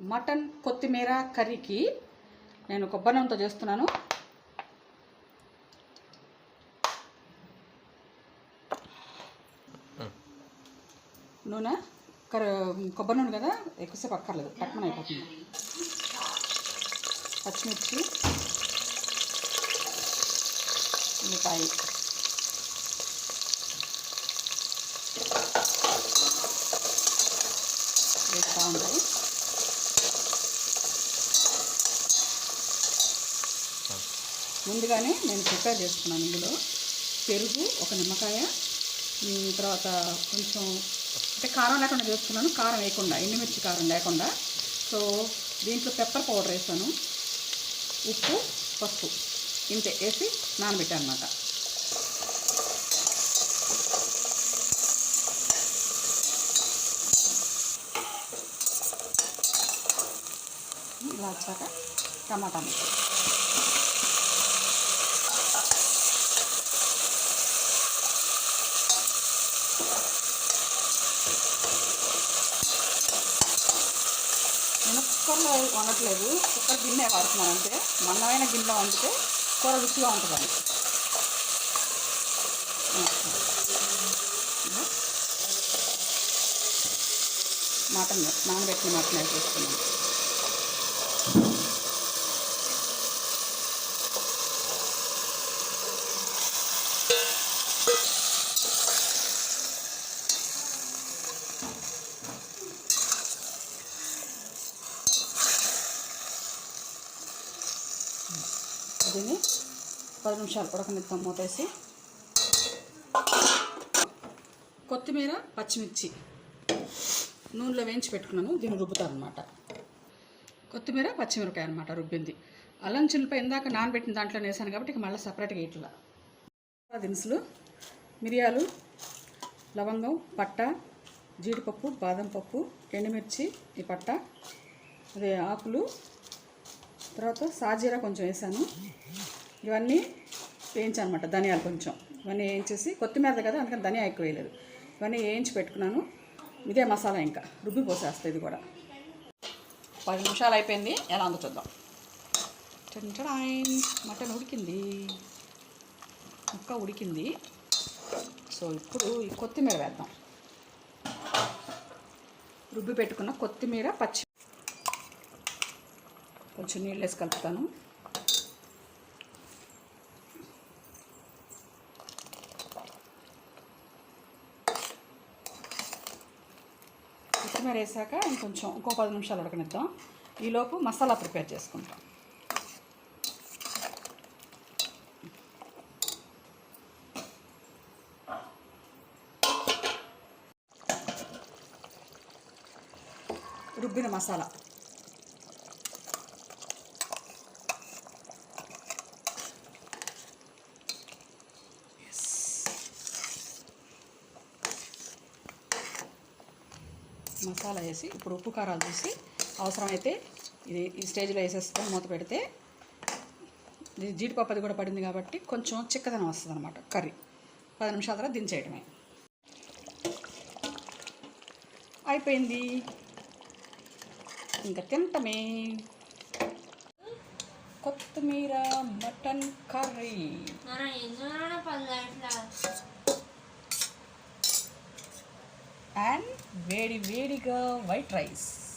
Mutton కొత్తిమీర కర్రీకి నేను కొబ్బరి నూనెతో చేస్తున్నాను. నూనె కర కొబ్బరి నూనె కదా? ఎక్కువసేపు అక్కర్లేదు. పక్కన అయిపోతుంది. పచ్చిమిర్చి ఉల్లిపాయ. ముందుగానే నేను ప్రిపేర్ చేసుకున్నాను ఇందులో. పెరుగు ఒక నిమ్మకాయ తర్వాత కొంచెం అంటే కారం లేకుండా చేసుకున్నాను. కారం వేయకుండా ఎండుమిర్చి కారం లేకుండా. సో దీంట్లో పెప్పర్ పౌడర్ వేసాను. ఉప్పు పసుపు ఇంతే వేసి నానబెట్టాను అనమాట ఇలా వచ్చాక టమాటా నేను కుక్కర్లో వండట్లేదు. కుక్కర్ గిన్నె వాడుతున్నాను అంటే మందమైన గిన్నెలో వండితే కూర రుచిగా ఉంటుందండి. మటన్ నానబెట్టిన మటన్ వేసేస్తున్నాను. దీన్ని పది నిమిషాలు ఉడకనిద్దాం మూతేసి. కొత్తిమీర పచ్చిమిర్చి నూనెలో వేయించి పెట్టుకున్నాను దీన్ని రుబ్బుతాను అనమాట కొత్తిమీర పచ్చిమిరపకాయ అనమాట రుబ్బింది. అల్లం చిల్లిపాయ ఇందాక నానబెట్టిన దాంట్లో వేసాను కాబట్టి ఇక మళ్ళీ సపరేట్గా ఇట్లా. దినుసులు మిరియాలు లవంగం పట్ట జీడిపప్పు బాదం పప్పు ఎండుమిర్చి ఈ పట్ట అదే ఆకులు తర్వాత సాజీరా కొంచెం వేసాను. ఇవన్నీ వేయించాను అనమాట ధనియాలు కొంచెం. ఇవన్నీ వేయించేసి కొత్తిమీర కదా అందుకని ధనియా ఎక్కువ వేయలేదు. ఇవన్నీ వేయించి పెట్టుకున్నాను. ఇదే మసాలా ఇంకా రుబ్బి పోసేస్తాయి ఇది కూడా. పది నిమిషాలు అయిపోయింది ఎలా అందు చూద్దాం. టంటడాయ్. మటన్ ఉడికింది. ముక్క ఉడికింది. సో ఇప్పుడు ఈ కొత్తిమీర వేద్దాం. రుబ్బి పెట్టుకున్న కొత్తిమీర పచ్చి కొంచెం నీళ్ళు వేసి కలుపుతాను. కొత్తిమీర వేసాక ఇంకొంచెం ఇంకో పది నిమిషాలు ఉడకనిద్దాం. ఈలోపు మసాలా ప్రిపేర్ చేసుకుంటాం. రుబ్బిన మసాలా. మసాలా వేసి ఇప్పుడు ఉప్పు కారాలు చూసి అవసరమైతే ఇది ఈ స్టేజ్లో వేసేస్తాం మూత పెడితే ఇది జీడిపప్పు అది కూడా పడింది కాబట్టి కొంచెం చిక్కదనం వస్తుంది అనమాట కర్రీ. పది నిమిషాల తర్వాత దించేయడమే. అయిపోయింది. ఇంకా తింటమే. కొత్తిమీర mutton curry. and very very good white rice.